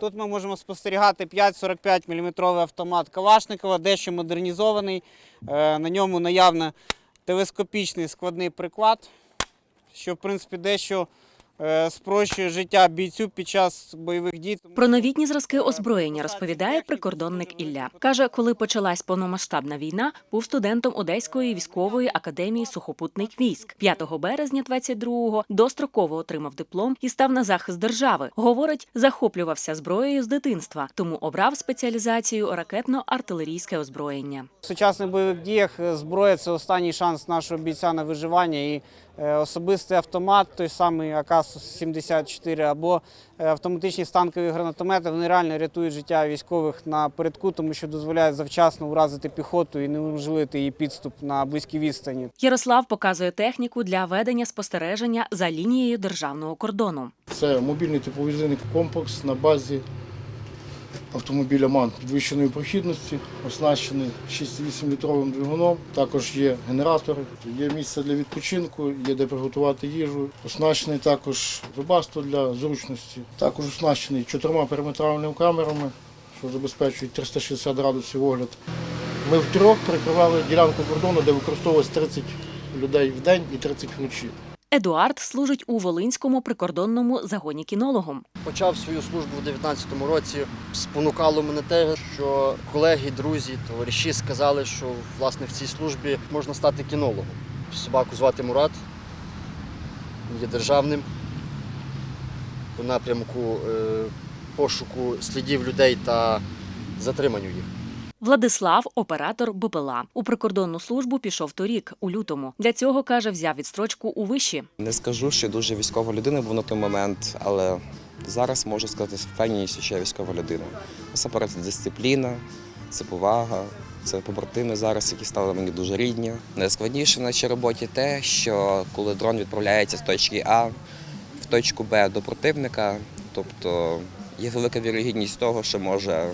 Тут ми можемо спостерігати 5,45 мм автомат Калашникова, дещо модернізований. Е, На ньому наявно телескопічний складний приклад, що в принципі дещо спрощує життя бійцю під час бойових дій. Про новітні зразки озброєння розповідає прикордонник Ілля. Каже, коли почалась повномасштабна війна, був студентом Одеської військової академії сухопутних військ. 5 березня 22-го достроково отримав диплом і став на захист держави. Говорить, захоплювався зброєю з дитинства, тому обрав спеціалізацію ракетно-артилерійське озброєння. В сучасних бойових діях е, зброя це останній шанс нашого бійця на виживання. І е, особистий автомат, той самий АК-74 або е, автоматичні станкові гранатомети, вони реально рятують життя військових на передку, тому що дозволяють завчасно уразити піхоту і не неможливити її підступ на близькій відстані. Ярослав показує техніку для ведення спостереження за лінією державного кордону. Це мобільний типовізійний комплекс на базі автомобіля МАН підвищеної прохідності, оснащений 6,8 літровим двигуном. Також є генератори, є місце для відпочинку, є де приготувати їжу. Оснащений також вибасто для зручності. Також оснащений чотирма периметральними камерами, що забезпечують 360 градусів огляд. Ми втрьох прикривали ділянку кордону, де використовувалось 30 людей в день і 30 вночі. Едуард служить у Волинському прикордонному загоні кінологом. Почав свою службу в 19-му році. Спонукало мене те, що колеги, друзі, товариші сказали, що власне в цій службі можна стати кінологом. Собаку звати Мурат, він є державним у напрямку е, пошуку слідів людей та затриманню їх. Владислав оператор БПЛА. У прикордонну службу пішов торік, у лютому. Для цього каже, взяв відстрочку у виші. Не скажу, що дуже військова людина був на той момент, але зараз можу сказати з впевненістю, що я військова людина. Насамперед, це дисципліна, це повага, це побратими зараз, які стали мені дуже рідні. Найскладніше в нашій роботі те, що коли дрон відправляється з точки А в точку Б до противника, тобто є велика вірогідність того, що може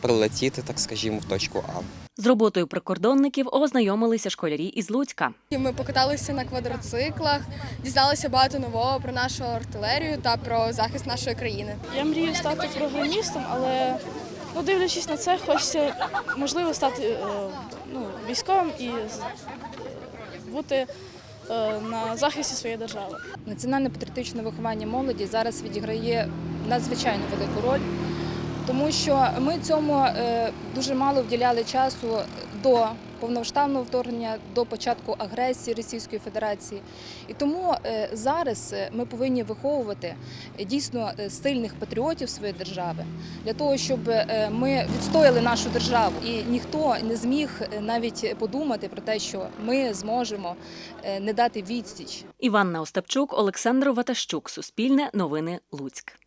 прилетіти, так скажімо, в точку А. З роботою прикордонників ознайомилися школярі із Луцька. Ми покаталися на квадроциклах, дізналися багато нового про нашу артилерію та про захист нашої країни. Я мрію стати програмістом, але ну, дивлячись на це, хочеться можливо стати е, ну, військовим і бути е, на захисті своєї держави. Національне патріотичне виховання молоді зараз відіграє надзвичайно велику роль, тому що ми цьому е, дуже мало вділяли часу до повномасштабного вторгнення, до початку агресії Російської Федерації. І тому е, зараз е, ми повинні виховувати дійсно сильних патріотів своєї держави для того, щоб ми відстояли нашу державу, і ніхто не зміг навіть подумати про те, що ми зможемо не дати відсіч Іванна Остапчук, Олександр Ватащук. Суспільне новини Луцьк.